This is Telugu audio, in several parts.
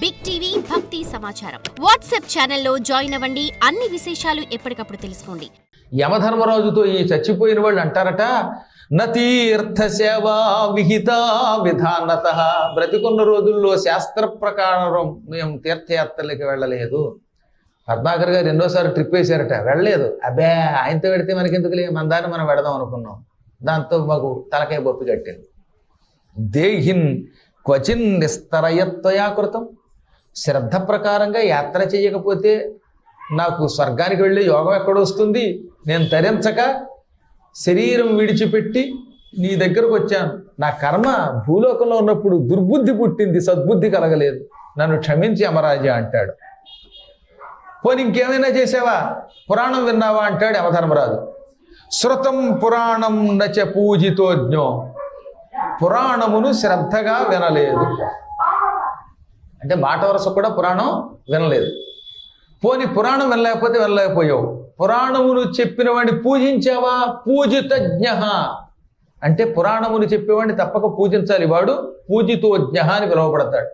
బిగ్ టీవీ భక్తి సమాచారం వాట్సాప్ ఛానల్లో జాయిన్ అవ్వండి. అన్ని విశేషాలు ఎప్పటికప్పుడు తెలుసుకోండి. యమధర్మరాజుతో ఈ చచ్చిపోయిన వాళ్ళు అంటారట నతీర్థ సేవా విహిత విధానత. బ్రతికున్న రోజుల్లో శాస్త్ర ప్రకారం మేము తీర్థయాత్రలకి వెళ్ళలేదు. పద్మాకర్ గారు ఎన్నోసార్లు ట్రిప్ వేశారట వెళ్ళలేదు. అబ్బే ఆయనతో పెడితే మనకెందుకులే? మన దాన్ని మనం పెడదాం అనుకున్నాం. దాంతో మాకు తలకాయ బొప్పి కట్టింది. దేహిన్ క్వచిన్ నిస్తరయత్వయాకృతం. శ్రద్ధ ప్రకారంగా యాత్ర చేయకపోతే నాకు స్వర్గానికి వెళ్ళి యోగం ఎక్కడొస్తుంది నేను తరించక శరీరం విడిచిపెట్టి నీ దగ్గరకు వచ్చాను. నా కర్మ భూలోకంలో ఉన్నప్పుడు దుర్బుద్ధి పుట్టింది సద్బుద్ధి కలగలేదు. నన్ను క్షమించి అమరాజా అంటాడు. పోనీ ఇంకేమైనా చేసావా? పురాణం విన్నావా అంటాడు యమధర్మరాజు. శృతం పురాణం నచ పూజితోజ్ఞో. పురాణమును శ్రద్ధగా వినలేదు. అంటే మాట వరుస కూడా పురాణం వినలేదు. పోని పురాణం వినలేకపోతే వినలేకపోయావు. పురాణమును చెప్పినవాడిని పూజించావా? పూజితజ్ఞ. అంటే పురాణమును చెప్పేవాడిని తప్పక పూజించాలి. వాడు పూజితోజ్ఞ అని పిలువబడతాడు.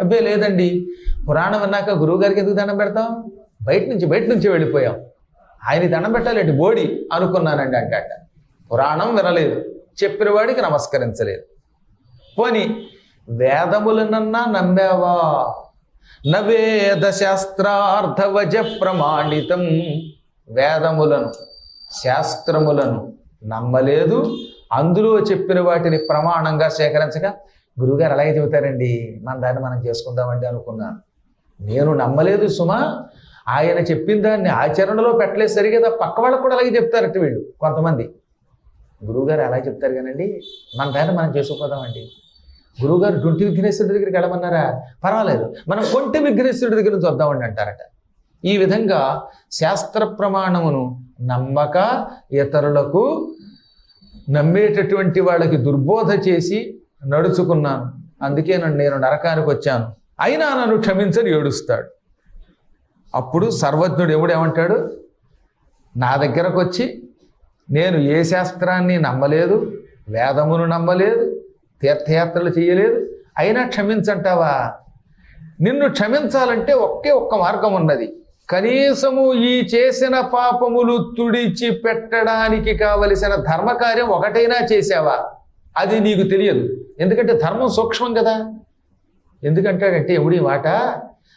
అబ్బే లేదండి. పురాణం విన్నాక గురువు గారికి ఎందుకు దండం పెడతాం? బయట నుంచి బయట నుంచి వెళ్ళిపోయాం. ఆయన దండం పెట్టాలండి. బోడి అనుకున్నానండి అంటాట పురాణం వినలేదు. చెప్పిన వాడికి నమస్కరించలేదు. పోని వేదములనన్నా నమ్మావా? నవేద శాస్త్రార్థవజ ప్రమాణితం. వేదములను శాస్త్రములను నమ్మలేదు. అందులో చెప్పిన వాటిని ప్రమాణంగా సేకరించగా గురుగారు అలాగే చెబుతారండి. మన దాన్ని మనం చేసుకుందామండి అనుకున్నాను. నేను నమ్మలేదు సుమా. ఆయన చెప్పిన దాన్ని ఆచరణలో పెట్టలేదు సరిగేదా పక్క వాళ్ళకు కూడా అలాగే చెప్తారట వీళ్ళు కొంతమంది. గురువుగారు అలా చెప్తారు కానండి. మన దాన్ని మనం చేసుకుపోదామండి. గురువుగారు డుంటి విఘ్నేశ్వరుడి దగ్గరికి వెళ్ళమన్నారా? పర్వాలేదు. మనం కొంటి విఘ్నేశ్వరుడి దగ్గర నుంచి వద్దామండి అంటారట. ఈ విధంగా శాస్త్ర ప్రమాణమును నమ్మక ఇతరులకు నమ్మేటటువంటి వాళ్ళకి దుర్బోధ చేసి నడుచుకున్నాను. అందుకే నన్ను నేను నరకానికి వచ్చాను. అయినా నన్ను క్షమించని ఏడుస్తాడు. అప్పుడు సర్వజ్ఞుడు ఎవడు ఏమంటాడు? నా దగ్గరకు వచ్చి నేను ఏ శాస్త్రాన్ని నమ్మలేదు వేదమును నమ్మలేదు తీర్థయాత్రలు చేయలేదు. అయినా క్షమించంటావా? నిన్ను క్షమించాలంటే ఒకే ఒక్క మార్గం ఉన్నది. కనీసము ఈ చేసిన పాపములు తుడిచి పెట్టడానికి కావలసిన ధర్మకార్యం ఒకటైనా చేసావా అది నీకు తెలియదు. ఎందుకంటే ధర్మం సూక్ష్మం కదా. ఎందుకంటాడంటే ఎవడి మాట?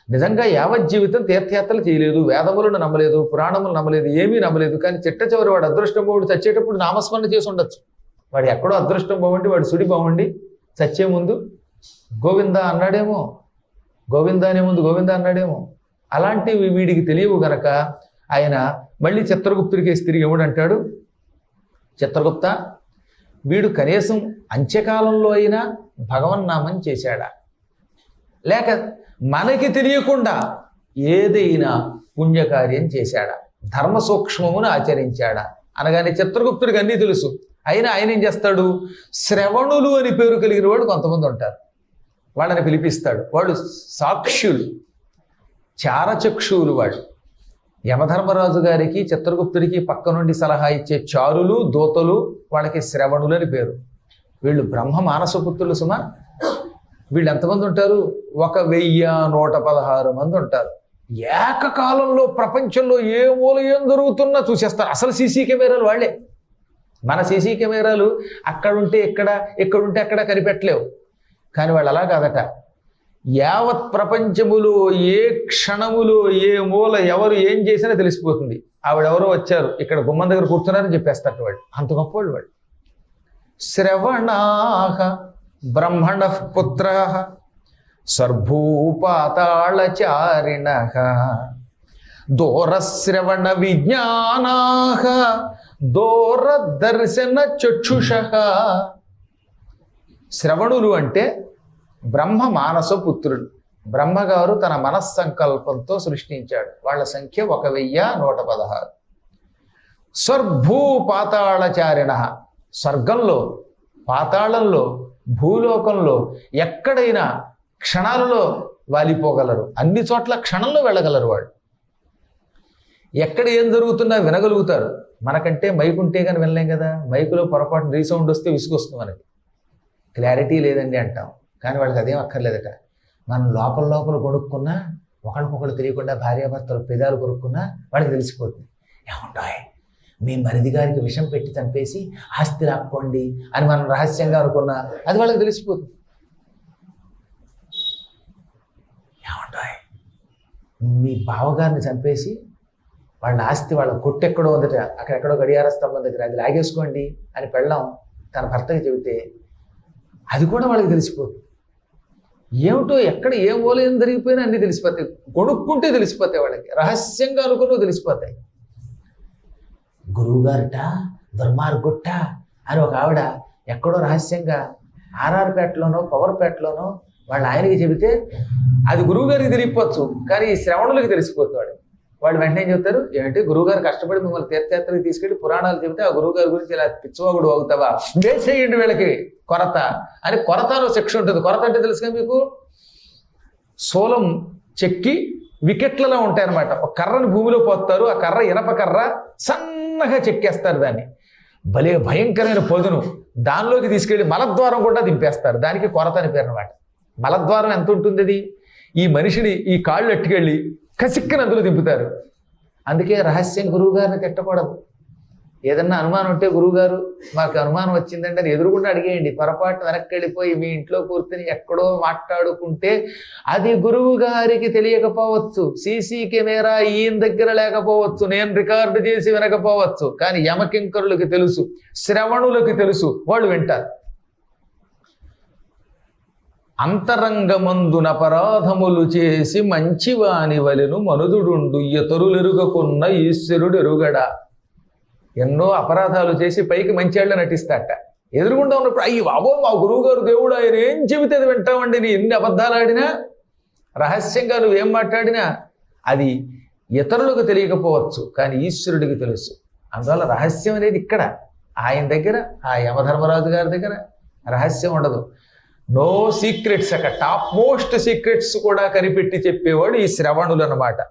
నిజంగా యావత్ జీవితం తీర్థయాత్రలు చేయలేదు. వేదములను నమ్మలేదు పురాణములు నమ్మలేదు ఏమీ నమ్మలేదు. కానీ చిట్ట చివరి వాడు అదృష్టం బాగుండి చచ్చేటప్పుడు నామస్మరణ చేసి ఉండొచ్చు. వాడు ఎక్కడో అదృష్టం బాగుండి వాడు సుడి బాగుండి చచ్చే ముందు. గోవింద అన్నాడేమో గోవింద అనే ముందు గోవింద అన్నాడేమో. అలాంటివి వీడికి తెలియవు గనక ఆయన మళ్ళీ చిత్రగుప్తుడికి తిరిగి ఎవడంటాడు చిత్రగుప్త వీడు కనీసం అంత్యకాలంలో అయినా భగవన్నామం చేశాడా? లేక మనకి తెలియకుండా ఏదైనా పుణ్యకార్యం చేశాడా? ధర్మ సూక్ష్మమును ఆచరించాడా? అనగానే చిత్రగుప్తుడికి అన్నీ తెలుసు. అయినా ఆయన ఏం చేస్తాడు? శ్రవణులు అని పేరు కలిగిన వాడు కొంతమంది ఉంటారు. వాళ్ళని పిలిపిస్తాడు. వాళ్ళు సాక్షులు. చారచక్షువులు వాడు యమధర్మరాజు గారికి చిత్రగుప్తుడికి పక్క నుండి సలహా ఇచ్చే చారులు దూతలు వాళ్ళకి శ్రవణులు అని పేరు. వీళ్ళు బ్రహ్మ మానసపుత్రులు సుమ. వీళ్ళు ఎంతమంది ఉంటారు? ఒక వెయ్యి నూట పదహారు మంది ఉంటారు. ఏకకాలంలో ప్రపంచంలో ఏ మూల ఏం జరుగుతున్నా చూసేస్తారు. అసలు సీసీ కెమెరాలు వాళ్ళే. మన సీసీ కెమెరాలు అక్కడుంటే ఇక్కడ ఎక్కడుంటే అక్కడ కనిపెట్టలేవు. కానీ వాళ్ళు అలా కాదట. యావత్ ప్రపంచములో ఏ క్షణములో ఏ మూల ఎవరు ఏం చేసినా తెలిసిపోతుంది. ఆవిడెవరో వచ్చారు ఇక్కడ గుమ్మం దగ్గర కూర్చున్నారని చెప్పేస్తారు వాళ్ళు. అంత గొప్పవాళ్ళు వాళ్ళు. శ్రవణాహ బ్రహ్మణ పుత్ర సర్భూపాతాళచారిణ దూరశ్రవణ విజ్ఞానాహ దూరదర్శన చక్షుష. శ్రవణులు అంటే బ్రహ్మ మానస పుత్రుడు బ్రహ్మగారు తన మనస్సంకల్పంతో సృష్టించాడు. వాళ్ళ సంఖ్య ఒక వెయ్యి నూట పదహారు. స్వర్భూ పాతాళచారిణ స్వర్గంలో పాతాళంలో భూలోకంలో ఎక్కడైనా క్షణాలలో వాలిపోగలరు. అన్ని చోట్ల క్షణంలో వెళ్ళగలరు వాళ్ళు. ఎక్కడ ఏం జరుగుతున్నా వినగలుగుతారు. మనకంటే మైక్ ఉంటే కానీ వినలేం కదా. మైకులో పొరపాటు రీసౌండ్ వస్తే విసుగొస్తుంది మనకి. క్లారిటీ లేదండి అంటాం. కానీ వాళ్ళకి అదేం అక్కర్లేదట. మనం లోపల లోపల కొనుక్కున్నా ఒకరికొకరు తెలియకుండా భార్యాభర్తలు పెదాలు కొనుక్కున్నా వాళ్ళకి తెలిసిపోతుంది ఏమంటాయి మీ మరిది గారికి విషం పెట్టి చంపేసి ఆస్తి రాక్కోండి అని మనం రహస్యంగా అనుకున్నా అది వాళ్ళకి తెలిసిపోతుంది. ఏమంటాయి మీ బావగారిని చంపేసి వాళ్ళ ఆస్తి వాళ్ళ కొట్టెక్కడో ఉందట అక్కడెక్కడో గడియార స్తంభం దగ్గర అది లాగేసుకోండి అని పెళ్ళాం తన భర్తకి చెబితే అది కూడా వాళ్ళకి తెలిసిపోతుంది ఏమిటో ఎక్కడ ఏ ఓలేం జరిగిపోయినా అన్నీ తెలిసిపోతాయి. కొనుక్కుంటే తెలిసిపోతాయి వాళ్ళకి. రహస్యంగా అనుకున్నవి తెలిసిపోతాయి. గురువుగారట దుర్మార్గుట్ట అని ఒక ఆవిడ ఎక్కడో రహస్యంగా ఆర్ఆర్పేటలోనో పవర్పేటలోనో వాళ్ళ ఆయనకి చెబితే అది గురువుగారికి తెలియపోవచ్చు కానీ శ్రవణులకి తెలిసిపోతాడు వాళ్ళు వెంటనే ఏం చెప్తారు? ఏంటి గురువుగారు కష్టపడి మిమ్మల్ని తీర్థయాత్రకి తీసుకెళ్ళి పురాణాలు చెబితే ఆ గురువుగారి గురించి ఇలా పిచ్చివాగుడు అవుతావా వేసేయండి వీళ్ళకి కొరత. అని కొరత శిక్ష ఉంటుంది. కొరత అంటే తెలుసుగా మీకు? సోలం చెక్కి వికెట్లలో ఉంటాయి అనమాట ఒక కర్రను భూమిలో పోస్తారు. ఆ కర్ర ఇనప కర్ర సన్నగా చెక్కేస్తారు దాన్ని. భలే భయంకరమైన పొదును. దానిలోకి తీసుకెళ్ళి మలద్వారం కూడా దింపేస్తారు. దానికి కొరత అని పేరు అనమాట మలద్వారం ఎంత ఉంటుంది అది ఈ మనిషిని ఈ కాళ్ళు ఎట్టుకెళ్ళి కసిక్కని అందులో దింపుతారు. అందుకే రహస్యం గురువు గారిని తిట్టకూడదు. ఏదన్నా అనుమానం ఉంటే గురువుగారు మాకు అనుమానం వచ్చిందంటే అని ఎదురుగుండా అడిగేయండి. పొరపాటు వెనక్కి వెళ్ళిపోయి మీ ఇంట్లో కూర్చుని ఎక్కడో మాట్లాడుకుంటే అది గురువు గారికి తెలియకపోవచ్చు. సీసీ కెమెరా ఈయన దగ్గర లేకపోవచ్చు. నేను రికార్డు చేసి వినకపోవచ్చు. కానీ యమకింకరులకి తెలుసు శ్రవణులకి తెలుసు వాళ్ళు వింటారు. అంతరంగమందున అపరాధములు చేసి మంచివాని వలెను మనుదుడుండు. ఇతరులెరుగకున్న ఈశ్వరుడు ఎరుగడా ఎన్నో అపరాధాలు చేసి పైకి మంచివాళ్ళు నటిస్తాట ఎదురుగుండా ఉన్నప్పుడు అయ్యి బాబో మా గురువు గారు దేవుడు ఆయన ఏం చెబితే అది వింటామండి. నీ ఎన్ని అబద్ధాలు ఆడినా రహస్యంగా నువ్వేం మాట్లాడినా అది ఇతరులకు తెలియకపోవచ్చు కానీ ఈశ్వరుడికి తెలుసు. అందువల్ల రహస్యం అనేది ఇక్కడ. ఆయన దగ్గర ఆ యమధర్మరాజు గారి దగ్గర రహస్యం ఉండదు. నో సీక్రెట్స్ అక్కడ. టాప్ మోస్ట్ సీక్రెట్స్ కూడా కనిపెట్టి చెప్పేవాడు ఈ శ్రవణులు అనమాట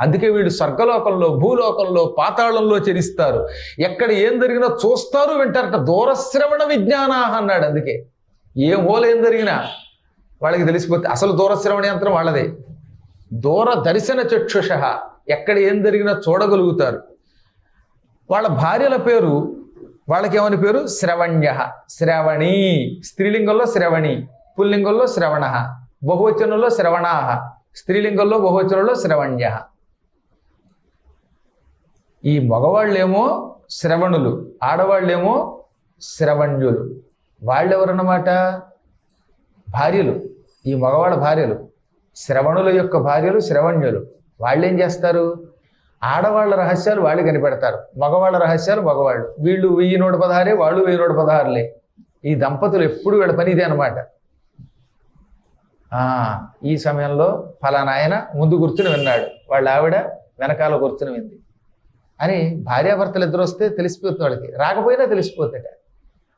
అందుకే వీళ్ళు స్వర్గలోకంలో భూలోకంలో పాతాళంలో చెరిస్తారు. ఎక్కడ ఏం జరిగినా చూస్తారు వింటారట. దూరశ్రవణ విజ్ఞాన అన్నాడు అందుకే. ఏ మూల ఏం జరిగినా వాళ్ళకి తెలిసిపోతే అసలు దూరశ్రవణ యంత్రం వాళ్ళదే. దూర దర్శన చక్షుష. ఎక్కడ ఏం జరిగినా చూడగలుగుతారు. వాళ్ళ భార్యల పేరు వాళ్ళకి ఏమని పేరు? శ్రవణ్య. శ్రవణి. స్త్రీలింగంలో శ్రవణి. పుల్లింగంలో శ్రవణ. బహువచనంలో శ్రవణా. స్త్రీలింగంలో బహువచనంలో శ్రవణ్య. ఈ మగవాళ్ళేమో శ్రవణులు ఆడవాళ్ళేమో శ్రవణ్యులు. వాళ్ళెవరన్నమాట? భార్యలు. ఈ మగవాళ్ళ భార్యలు. శ్రవణుల యొక్క భార్యలు శ్రవణ్యులు. వాళ్ళు ఏం చేస్తారు? ఆడవాళ్ళ రహస్యాలు వాళ్ళు కనిపెడతారు. మగవాళ్ళ రహస్యాలు మగవాళ్ళు. వీళ్ళు వెయ్యి నూట పదహారే వాళ్ళు వెయ్యి నూట పదహారులే. ఈ దంపతులు ఎప్పుడు వీళ్ళ పని ఇదే అనమాట ఈ సమయంలో ఫలానా ఆయన ముందు కూర్చుని విన్నాడు. వాళ్ళ ఆవిడ వెనకాల కూర్చుని వింది. అని భార్యాభర్తలు ఇద్దరు వస్తే తెలిసిపోతుంది వాళ్ళకి. రాకపోయినా తెలిసిపోతాట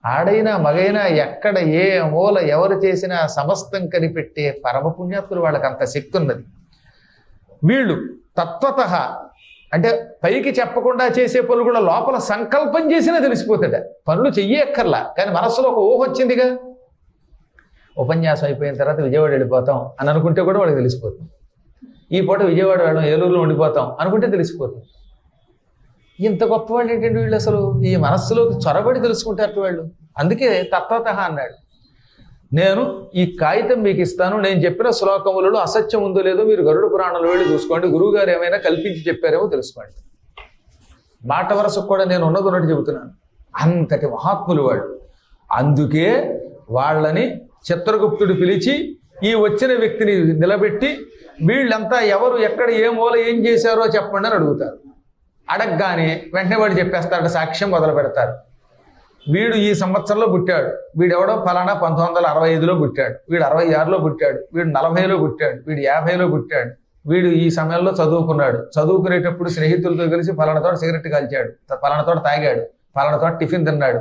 ఆడైనా మగైనా ఎక్కడ ఏ మూల ఎవరు చేసినా సమస్తం కనిపెట్టే పరమపుణ్యాత్తులు వాళ్ళకి అంత శక్తి ఉన్నది. వీళ్ళు తత్వత అంటే పైకి చెప్పకుండా చేసే పనులు కూడా లోపల సంకల్పం చేసినా తెలిసిపోతాడ. పనులు చెయ్యక్కర్లా. కానీ మనస్సులో ఒక ఊహ వచ్చిందిగా. ఉపన్యాసం అయిపోయిన తర్వాత విజయవాడ వెళ్ళిపోతాం అని అనుకుంటే కూడా వాళ్ళకి తెలిసిపోతుంది. ఈ పూట విజయవాడ వెళ్ళడం ఏలూరులో ఉండిపోతాం అనుకుంటే తెలిసిపోతుంది. ఇంత గొప్పవాళ్ళు ఏంటంటే వీళ్ళు అసలు? ఈ మనస్సులోకి చొరబడి తెలుసుకుంటారు వాళ్ళు. అందుకే తత్వత అన్నాడు. నేను ఈ కాగితం మీకు ఇస్తాను. నేను చెప్పిన శ్లోకములలో అసత్యం ఉందో లేదో మీరు గరుడ పురాణంలో వెళ్ళి చూసుకోండి. గురువు గారు ఏమైనా కల్పించి చెప్పారేమో తెలుసుకోండి. మాట వరసకు కూడా నేను ఉన్నది ఉన్నట్టు చెబుతున్నాను. అంతటి మహాత్ములు వాళ్ళు. అందుకే వాళ్ళని చిత్రగుప్తుడు పిలిచి ఈ వచ్చిన వ్యక్తిని నిలబెట్టి వీళ్ళంతా ఎవరు ఎక్కడ ఏ మూల ఏం చేశారో చెప్పండి అని అడుగుతారు. అడగగానే వెంటనే వాడు చెప్పేస్తాడు సాక్ష్యం మొదలు పెడతారు. వీడు ఈ సంవత్సరంలో పుట్టాడు. వీడెవడో? ఫలానా పంతొమ్మిది వందల అరవై ఐదులో పుట్టాడు. వీడు అరవై ఆరులో పుట్టాడు. వీడు నలభైలో పుట్టాడు. వీడు యాభైలో పుట్టాడు. వీడు ఈ సమయంలో చదువుకున్నాడు. చదువుకునేటప్పుడు స్నేహితులతో కలిసి ఫలానా తోట సిగరెట్ కాల్చాడు. ఫలానా తోట తాగాడు. ఫలానా తోట టిఫిన్ తిన్నాడు.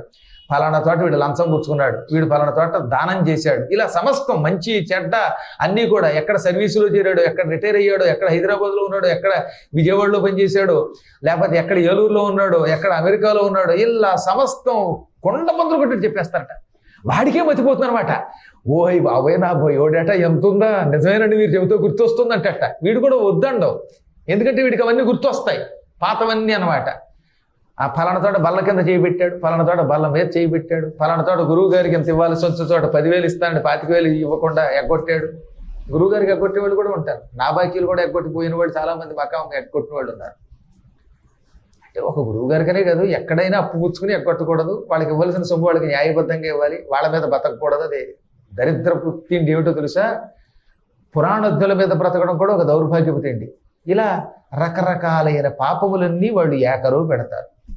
ఫలానా తోట వీడు లంచం పుచ్చుకున్నాడు. వీడు ఫలానా తోట దానం చేశాడు. ఇలా సమస్తం మంచి చెడ్డ అన్నీ కూడా ఎక్కడ సర్వీసులో చేరాడు ఎక్కడ రిటైర్ అయ్యాడో ఎక్కడ హైదరాబాద్లో ఉన్నాడో ఎక్కడ విజయవాడలో పనిచేశాడో లేకపోతే ఎక్కడ ఏలూరులో ఉన్నాడో ఎక్కడ అమెరికాలో ఉన్నాడో ఇలా సమస్తం కొండ మందులు కొట్టి చెప్పేస్తారట. వాడికే మతిపోతుందనమాట ఓయ్ బాబోయ్ నా బోయోడట ఎంత ఉందా నిజమేనండి మీరు చెబుతూ గుర్తొస్తుందంటట. వీడు కూడా వద్దండవు ఎందుకంటే వీడికి అవన్నీ గుర్తొస్తాయి. పాతవన్నీ అనమాట ఆ ఫలానా తోట బల్ల కింద చేయి పెట్టాడు ఫలానా తోట బల్ల మీద చేయిబెట్టాడు ఫలానా గురువు గారికి ఎంత ఇవ్వాల్సి వచ్చిన చోట పదివేలు ఇస్తానండి పాతిక వేలు ఇవ్వకుండా ఎగ్గొట్టాడు. గురువు గారికి ఎగ్గొట్టే వాళ్ళు కూడా ఉంటారు. నా బాకీలు కూడా ఎగ్గొట్టిపోయిన వాళ్ళు చాలా మంది ఎగ్గొట్టిన వాళ్ళు ఉన్నారు. అంటే ఒక గురువు గారికనే కాదు ఎక్కడైనా అప్పు పుచ్చుకుని ఎక్కొట్టకూడదు వాళ్ళకి ఇవ్వాల్సిన సొమ్ము వాళ్ళకి న్యాయబద్ధంగా ఇవ్వాలి. వాళ్ళ మీద బతకూడదు అది దరిద్రపు తిండి ఏమిటో తెలుసా? పురాణోద్యుల మీద బ్రతకడం కూడా ఒక దౌర్భాగ్యపు తిండి. ఇలా రకరకాలైన పాపములన్నీ వాళ్ళు ఏకరువు పెడతారు.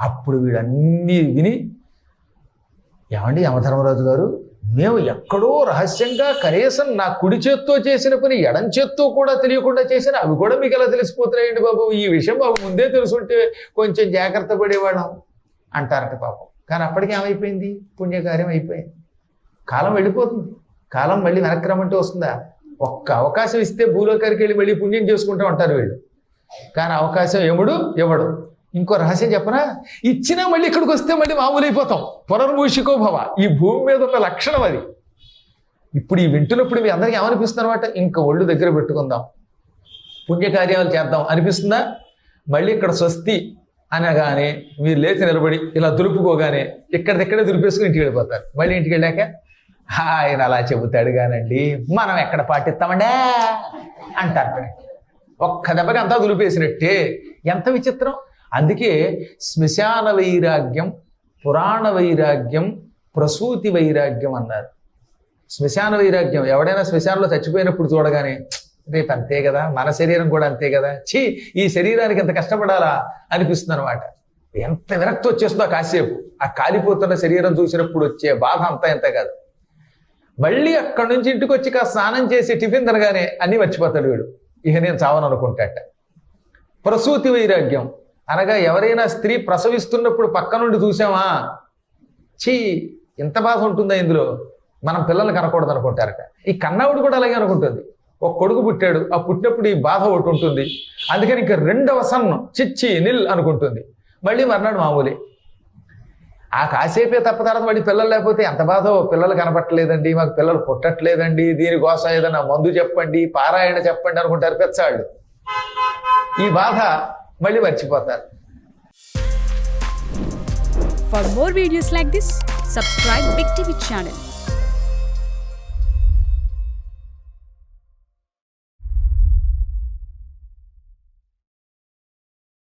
అప్పుడు వీడన్నీ విని ఏమండి యమధర్మరాజు గారు? మేము ఎక్కడో రహస్యంగా కనీసం నా కుడి చేత్తో చేసిన పని ఎడం చేత్తో కూడా తెలియకుండా చేసిన అవి కూడా మీకు ఎలా తెలిసిపోతున్నాయండి బాబు? ఈ విషయం బాబు ముందే తెలుసుంటే కొంచెం జాగ్రత్త పడేవాళ్ళం అంటారట పాపం. కానీ అప్పటికి ఏమైపోయింది? పుణ్యకార్యం అయిపోయింది. కాలం వెళ్ళిపోతుంది. కాలం మళ్ళీ వెనక్కి రమ్మంటే వస్తుందా? ఒక్క అవకాశం ఇస్తే భూలోకానికి వెళ్ళి మళ్ళీ పుణ్యం చేసుకుంటూ ఉంటారు వీళ్ళు. కానీ అవకాశం ఎముడు ఎవడు? ఇంకో రహస్యం చెప్పనా? ఇచ్చినా మళ్ళీ ఇక్కడికి వస్తే మళ్ళీ మామూలు అయిపోతాం పునర్మూషికో భవ. ఈ భూమి మీద ఉన్న లక్షణం అది. ఇప్పుడు ఈ వింటున్నప్పుడు మీ అందరికీ ఏమనిపిస్తుంది అనమాట ఇంకా ఒళ్ళు దగ్గర పెట్టుకుందాం. పుణ్యకార్యాలు చేద్దాం. అనిపిస్తుందా? మళ్ళీ ఇక్కడ స్వస్తి అనగానే మీరు లేచి నిలబడి ఇలా దులుపుకోగానే ఇక్కడిక్కడే దులిపేసుకుని ఇంటికి వెళ్ళిపోతారు. మళ్ళీ ఇంటికి వెళ్ళాక ఆయన అలా చెబుతాడు కానండి. మనం ఎక్కడ పాటిస్తామండే? అంటారు. ఒక్క దెబ్బకి అంతా దులిపేసినట్టే. ఎంత విచిత్రం. అందుకే శ్మశాన వైరాగ్యం పురాణ వైరాగ్యం ప్రసూతి వైరాగ్యం అన్నారు. శ్మశాన వైరాగ్యం ఎవడైనా శ్మశానంలో చచ్చిపోయినప్పుడు చూడగానే రేపు అంతే కదా మన శరీరం కూడా అంతే కదా ఛీ ఈ శరీరానికి ఎంత కష్టపడాలా అనిపిస్తుంది అనమాట ఎంత విరక్తి వచ్చేస్తుందో కాసేపు. ఆ కాలిపోతున్న శరీరం చూసినప్పుడు వచ్చే బాధ అంతా ఎంత కాదు. మళ్ళీ అక్కడి నుంచి ఇంటికి వచ్చి కాస్త స్నానం చేసి టిఫిన్ తినగానే అన్నీ మర్చిపోతాడు వీడు. ఇక నేను చావను అనుకుంటాట ప్రసూతి వైరాగ్యం అనగా ఎవరైనా స్త్రీ ప్రసవిస్తున్నప్పుడు పక్క నుండి చూసామా? చీ ఇంత బాధ ఉంటుందా ఇందులో? మనం పిల్లల్ని కనకూడదు అనుకుంటారట. ఈ కన్నావుడు కూడా అలాగే అనుకుంటుంది. ఒక కొడుకు పుట్టాడు ఆ పుట్టినప్పుడు ఈ బాధ ఒకటి ఉంటుంది. అందుకని ఇంక రెండవ సన్నం చిచ్చి నిల్ అనుకుంటుంది. మళ్ళీ మర్నాడు మామూలే. ఆ కాసేపే తప్ప తర్వాత మళ్ళీ పిల్లలు లేకపోతే ఎంత బాధో పిల్లలు కనపట్టలేదండి మాకు పిల్లలు పుట్టట్లేదండి దీనికోసం ఏదైనా మందు చెప్పండి పారాయణ చెప్పండి అనుకుంటారు పెచ్చాళ్ళు ఈ బాధ మళ్ళీ మర్చిపోతారు For more videos like this, subscribe Big TV channel